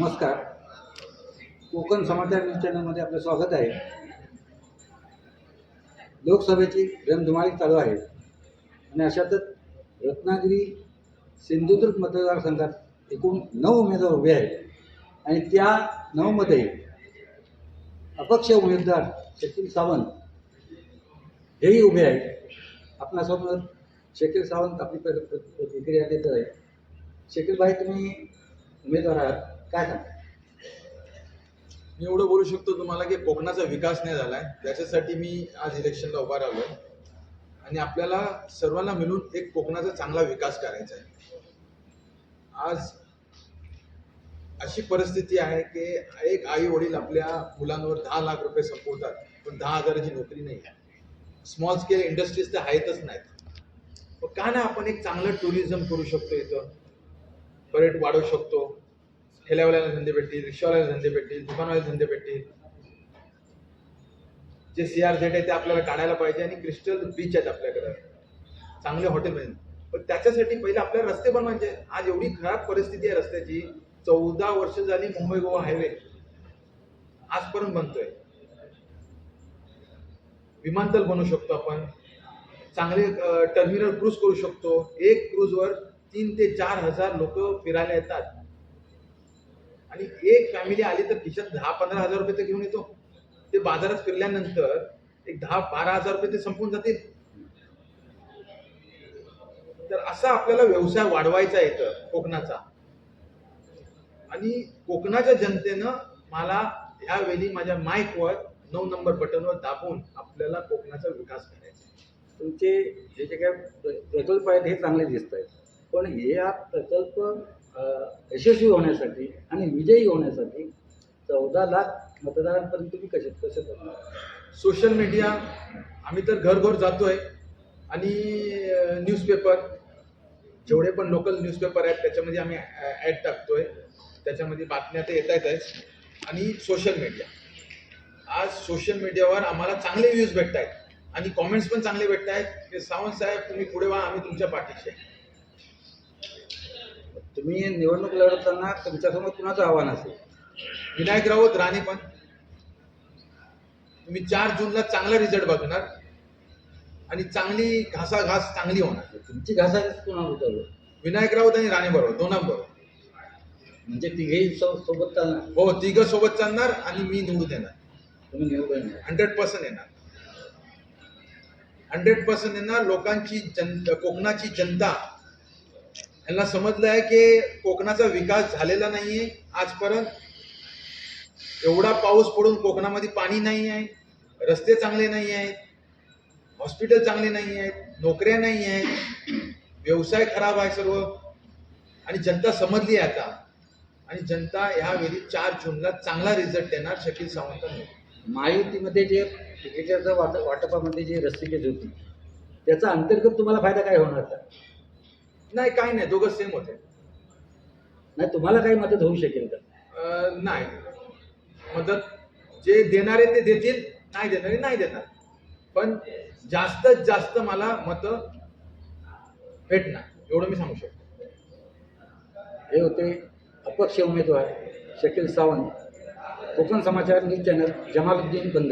नमस्कार. कोकण समाचार न्यूज चॅनलमध्ये आपलं स्वागत आहे. लोकसभेची रणधुमाळी चालू आहे. आणि अशातच रत्नागिरी सिंधुदुर्ग मतदारसंघात एकूण नऊ उमेदवार उभे आहेत. आणि त्या नऊमध्ये अपक्ष उमेदवार शकील सावंत हेही उभे आहेत. आपणासमोर शकील सावंत आपली प्र- प्र- प्रतिक्रिया देत आहे शकील भाई तुम्ही उमेदवार आहात. काय सांगता? मी एवढं बोलू शकतो तुम्हाला की कोकणाचा विकास नाही झाला आहे त्याच्यासाठी मी आज इलेक्शनला उभा राहिलो आणि आपल्याला सर्वांना मिळून एक कोकणाचा चांगला विकास करायचा आहे. आज अशी परिस्थिती आहे की एक आई वडील आपल्या मुलांवर दहा लाख रुपये संपवतात पण दहा हजाराची नोकरी नाही आहे. स्मॉल स्केल इंडस्ट्रीज तर आहेतच नाहीत. मग का नाही आपण एक चांगलं टुरिझम करू शकतो इथं? पर्यट वाढवू शकतो. ठेल्यावाल्याला धंदे भेटतील रिक्षावाल्याला धंदे भेटतील दुकानवाले धंदे भेटतील. जे सी आर झेड आहे ते आपल्याला काढायला पाहिजे आणि क्रिस्टल बीच आहेत आपल्याकडे. चांगले हॉटेल पाहिजे पण त्याच्यासाठी पहिले आपल्याला रस्ते बनवायचे आज एवढी खराब परिस्थिती आहे रस्त्याची. चौदा वर्ष झाली मुंबई गोवा हायवे आजपर्यंत बनतोय. विमानतळ बनवू शकतो आपण. चांगले टर्मिनल क्रूज करू शकतो. एक क्रूजवर तीन ते चार हजार लोक फिरायला येतात. आणि एक फॅमिली आली तर खिशात दहा पंधरा हजार रुपये तर घेऊन येतो. ते बाजारात फिरल्यानंतर एक दहा बारा हजार रुपये ते संपून जातील. तर असा आपल्याला व्यवसाय वाढवायचा आहे कोकणाचा. आणि कोकणाच्या जनतेनं मला यावेळी माझ्या माईकवर नऊ नंबर बटनवर दाबून आपल्याला कोकणाचा विकास करायचा तुमचे हे जे काय प्र- प्रकल्प आहेत हे चांगले दिसत आहेत पण हे हा प्रकल्प यशस्वी होण्यासाठी आणि विजयी होण्यासाठी चौदा लाख मतदारांपर्यंत तुम्ही कसे कसे करणार सोशल मीडिया आम्ही तर घरघर जातो जातोय आणि न्यूजपेपर जेवढे पण लोकल न्यूजपेपर आहेत त्याच्यामध्ये आम्ही ॲड टाकतोय. त्याच्यामध्ये बातम्या तर येत आहेतच आणि सोशल मीडिया आज सोशल मीडियावर आम्हाला चांगले व्ह्यूज भेटत आहेत आणि कॉमेंट्स पण चांगले भेटत आहेत की सावंत साहेब तुम्ही पुढे व्हा आम्ही तुमच्या पाठीशी आहे. तुम्ही निवडणूक लढवताना तुमच्यासमोर कुणाचं आव्हान असेल? विनायक राऊत राणे पण. तुम्ही चार जूनला चांगला रिझल्ट बघणार. आणि चांगली घासाघास चांगली होणार. तुमची घासाघीस कुणावर उतरलो विनायक राऊत आणि राणे बरोबर दोनांबरोबर म्हणजे तिघेही सोबत चालणार? हो तिघं सोबत चालणार आणि मी निवडून येणार. तुम्ही निवडून येणार. हंड्रेड पर्सेंट येणार. हंड्रेड पर्सेंट येणार. लोकांची जन कोकणाची जनता यांना समजलं आहे की कोकणाचा विकास झालेला नाही आहे आजपर्यंत. एवढा पाऊस पडून कोकणामध्ये पाणी नाही आहे रस्ते चांगले नाही आहेत हॉस्पिटल चांगले नाही आहेत नोकऱ्या नाही आहेत व्यवसाय खराब आहे सर्व. आणि जनता समजली आहे आता. आणि जनता ह्यावेळी चार जूनला चांगला रिझल्ट देणार शकील सावंत महायुतीमध्ये जे तिकिटाचं वाट वाटपामध्ये रस्ते रस्तिकेज होती त्याचा अंतर्गत तुम्हाला फायदा काय होणार नाही काही नाही दोघं सेम होते. नाही तुम्हाला काही मदत होऊ शकेल का? अं, नाही. मदत जे देणारे ते देतील नाही देणारे नाही देणार. पण जास्तीत जास्त मला मत भेटणार एवढं मी सांगू शकतो. हे होते अपक्ष उमेदवार शकील सावंत कोकण समाचार न्यूज चॅनल जमालुद्दीन बंदर